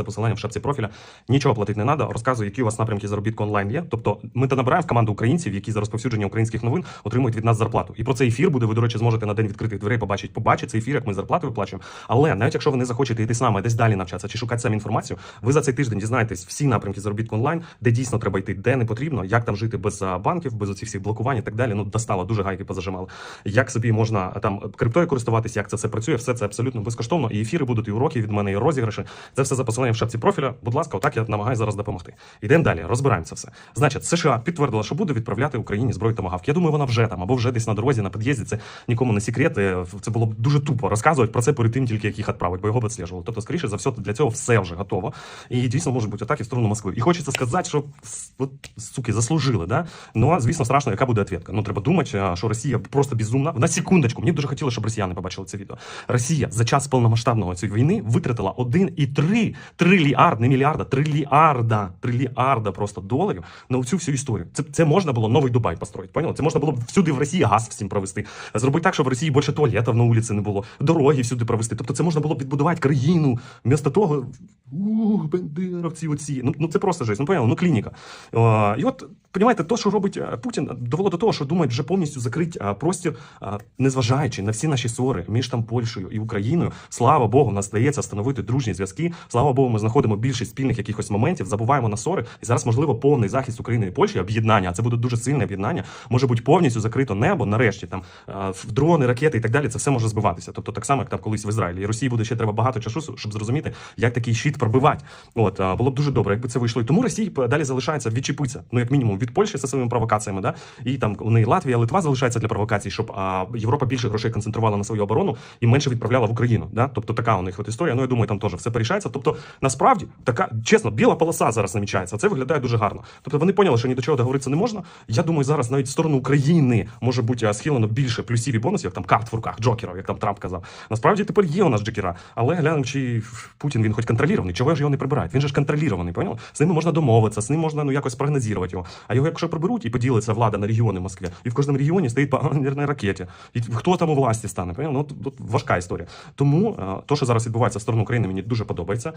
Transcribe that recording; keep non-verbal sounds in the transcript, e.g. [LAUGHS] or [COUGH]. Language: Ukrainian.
за посиланням в шапці профіля. Нічого платити не треба. Розказую, які у вас напрямки заробітку онлайн є. Тобто ми та набираємо в команду українців, які за розповсюдження українських новин отримують від нас зарплату. І про цей ефір буде. Ви, до речі, зможете на день відкритих дверей побачити. Побачити цей ефір, як ми зарплату виплачуємо. Але навіть якщо ви не захочете йти з нами десь далі навчатися чи шукати самі інформацію, ви за цей тиждень дізнаєтесь всі напрямки заробітку онлайн, де дійсно треба йти, де не потрібно, як там жити без банків, без оцих всіх блокувань і так далі. Ну достало дуже гайки позажимали. Як собі можна там криптою користуватися, як це все працює, все це абсолютно безкоштовно. І ефіри будуть, і уроки від мене, і розіграші. Це все за посиланням в шапці профіля. Будь ласка, отак я намагаюся зараз допомогти. Йдемо далі, розбираємо це все. Значить, США підтвердила, що буде відправляти Україні зброю томагавк. Я думаю, вона вже там або вже десь на дорозі, на під'їзді. Це нікому не секрет. Е, Це було б дуже тупо розказувати про це перед тим, тільки як їх відправить, бо його відслежували. Тобто, скоріше за все, для цього все вже готово. І дійсно можуть бути атаки в сторону Москви. І хочеться сказати, що от, суки заслужили, да? Ну звісно, страшно, яка буде відповідка. Ну треба думати, що Росія просто безумна. На секундочку, мені б дуже хотілося, щоб росіяни побачили це відео. Росія за час повномасштабного цієї війни витратила 1,3 трильярд, не мільярда, трильярда, трильярда просто доларів на цю всю історію. Це, це можна було новий Дубай построїти. Поняли? Це можна було всюди в Росії газ всім провести. Зробити так, щоб в Росії більше туалетів на вулиці не було, дороги всюди провести. Тобто це можна було відбудувати країну. Вмісто того, ух, бендеровці оці. Ну, ну це просто жесть. Ну поняли? Ну клініка. О, і от, понімаєте, то, що робить е, Путін, довело до того, що думають вже повністю закрити простір, незважаючи на всі наші ссори між там Польщею і Україною. Слава Богу, нас здається встановити дружні зв'язки. Слава Богу, ми знаходимо більшість спільних якихось моментів, забуваємо на ссори. І зараз, можливо, повний захист України і Польщі, об'єднання. А це буде дуже сильне об'єднання. Може бути повністю закрито небо. Нарешті там в дрони, ракети і так далі. Це все може збиватися. Тобто, так само, як там колись в Ізраїлі. І Росії буде ще треба багато часу, щоб зрозуміти, як такий щит пробивати. От було б дуже добре, якби це вийшло. І тому Росії далі залишається відчепитися. Ну як мінімум від Польщі зі своїми провокаціями, да і там у неї Латвія, Литва залишається для провокацій, щоб а, Європа більше грошей концентрувала на свою оборону і менше відправляла в Україну. Да? Тобто така у них от історія. Ну я думаю, там теж все порішається. Тобто, насправді така чесно, біла полоса зараз намічається. Це виглядає дуже гарно. Тобто вони поняли, що ні до чого договоритися не можна. Я думаю, зараз навіть в сторону України може бути схилено більше плюсів і бонусів, як там карт в руках, джокерів, як там Трамп казав. Насправді тепер є у нас джокера, але глянемо, чи Путін він хоч контролірований. Чого ж його не прибирають? Він же ж контролірований, поняли? З ними можна домовитися, з ним можна ну якось прогнозувати його. А його, якщо приберуть і поділиться влада на регіони Москві, і в кожному регіоні стоїть по [LAUGHS] ракеті. І хто там у власті стане? Поняли? Ну тут, тут важка історія. Тому е, то, що зараз відбувається в сторону України, мені дуже подобається.